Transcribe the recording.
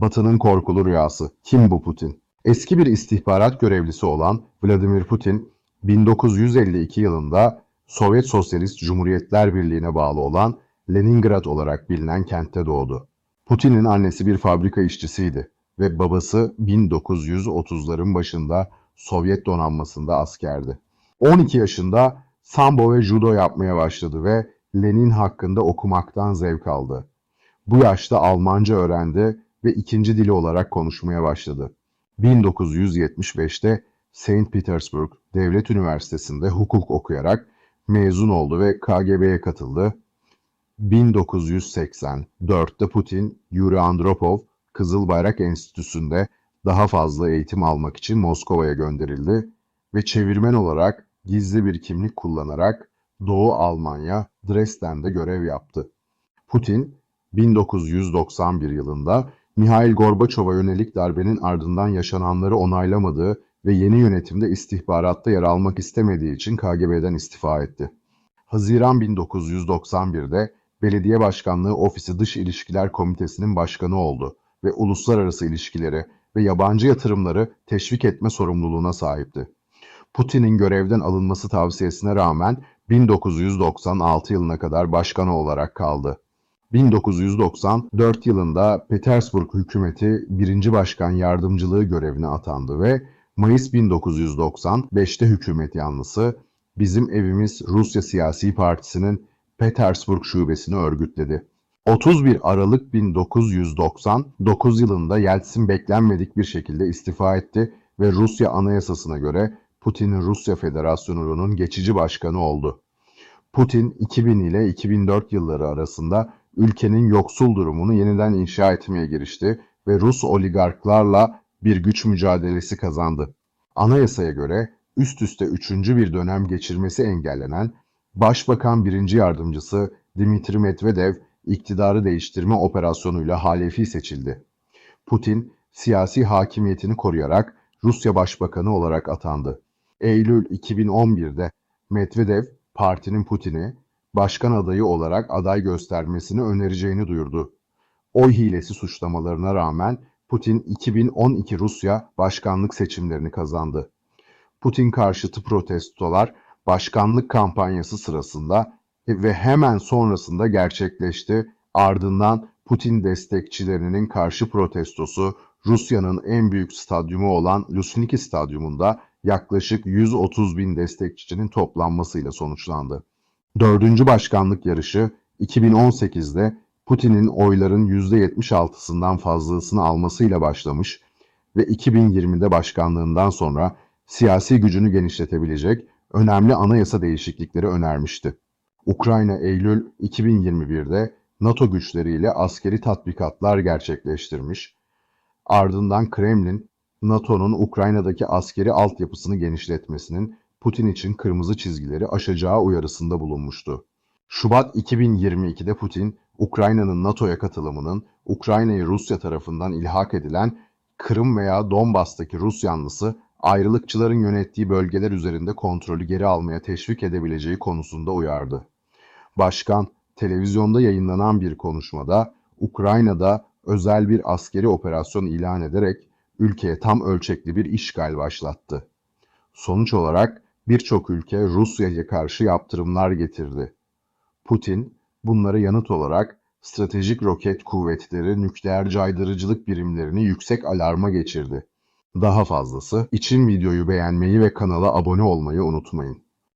Batı'nın korkulu rüyası. Kim bu Putin? Eski bir istihbarat görevlisi olan Vladimir Putin, 1952 yılında Sovyet Sosyalist Cumhuriyetler Birliği'ne bağlı olan Leningrad olarak bilinen kentte doğdu. Putin'in annesi bir fabrika işçisiydi ve babası 1930'ların başında Sovyet donanmasında askerdi. 12 yaşında sambo ve judo yapmaya başladı ve Lenin hakkında okumaktan zevk aldı. Bu yaşta Almanca öğrendi ve ikinci dili olarak konuşmaya başladı. 1975'te St. Petersburg Devlet Üniversitesi'nde hukuk okuyarak mezun oldu ve KGB'ye katıldı. 1984'te Putin, Yuri Andropov Kızıl Bayrak Enstitüsü'nde daha fazla eğitim almak için Moskova'ya gönderildi ve çevirmen olarak gizli bir kimlik kullanarak Doğu Almanya, Dresden'de görev yaptı. Putin, 1991 yılında Mihail Gorbaçov'a yönelik darbenin ardından yaşananları onaylamadığı ve yeni yönetimde istihbaratta yer almak istemediği için KGB'den istifa etti. Haziran 1991'de Belediye Başkanlığı Ofisi Dış İlişkiler Komitesi'nin başkanı oldu ve uluslararası ilişkileri ve yabancı yatırımları teşvik etme sorumluluğuna sahipti. Putin'in görevden alınması tavsiyesine rağmen 1996 yılına kadar başkanı olarak kaldı. 1994 yılında Petersburg hükümeti 1. Başkan Yardımcılığı görevine atandı ve Mayıs 1995'te hükümet yanlısı Bizim Evimiz Rusya Siyasi Partisi'nin Petersburg şubesini örgütledi. 31 Aralık 1999 yılında Yeltsin beklenmedik bir şekilde istifa etti ve Rusya Anayasası'na göre Putin'in Rusya Federasyonu'nun geçici başkanı oldu. Putin 2000 ile 2004 yılları arasında ülkenin yoksul durumunu yeniden inşa etmeye girişti ve Rus oligarklarla bir güç mücadelesi kazandı. Anayasaya göre üst üste üçüncü bir dönem geçirmesi engellenen Başbakan birinci yardımcısı Dimitri Medvedev iktidarı değiştirme operasyonuyla halefi seçildi. Putin siyasi hakimiyetini koruyarak Rusya Başbakanı olarak atandı. Eylül 2011'de Medvedev partinin Putin'i başkan adayı olarak aday göstermesini önereceğini duyurdu. Oy hilesi suçlamalarına rağmen Putin 2012 Rusya başkanlık seçimlerini kazandı. Putin karşıtı protestolar başkanlık kampanyası sırasında ve hemen sonrasında gerçekleşti. Ardından Putin destekçilerinin karşı protestosu Rusya'nın en büyük stadyumu olan Luzhniki Stadyumunda yaklaşık 130 bin destekçinin toplanmasıyla sonuçlandı. Dördüncü başkanlık yarışı 2018'de Putin'in oyların %76'sından fazlasını almasıyla başlamış ve 2020'de başkanlığından sonra siyasi gücünü genişletebilecek önemli anayasa değişiklikleri önermişti. Ukrayna Eylül 2021'de NATO güçleriyle askeri tatbikatlar gerçekleştirmiş, ardından Kremlin, NATO'nun Ukrayna'daki askeri altyapısını genişletmesinin Putin için kırmızı çizgileri aşacağı uyarısında bulunmuştu. Şubat 2022'de Putin, Ukrayna'nın NATO'ya katılımının Ukrayna'yı Rusya tarafından ilhak edilen Kırım veya Donbas'taki Rus yanlısı ayrılıkçıların yönettiği bölgeler üzerinde kontrolü geri almaya teşvik edebileceği konusunda uyardı. Başkan, televizyonda yayınlanan bir konuşmada Ukrayna'da özel bir askeri operasyon ilan ederek ülkeye tam ölçekli bir işgal başlattı. Sonuç olarak birçok ülke Rusya'ya karşı yaptırımlar getirdi. Putin, bunlara yanıt olarak stratejik roket kuvvetleri nükleer caydırıcılık birimlerini yüksek alarma geçirdi. Daha fazlası için videoyu beğenmeyi ve kanala abone olmayı unutmayın.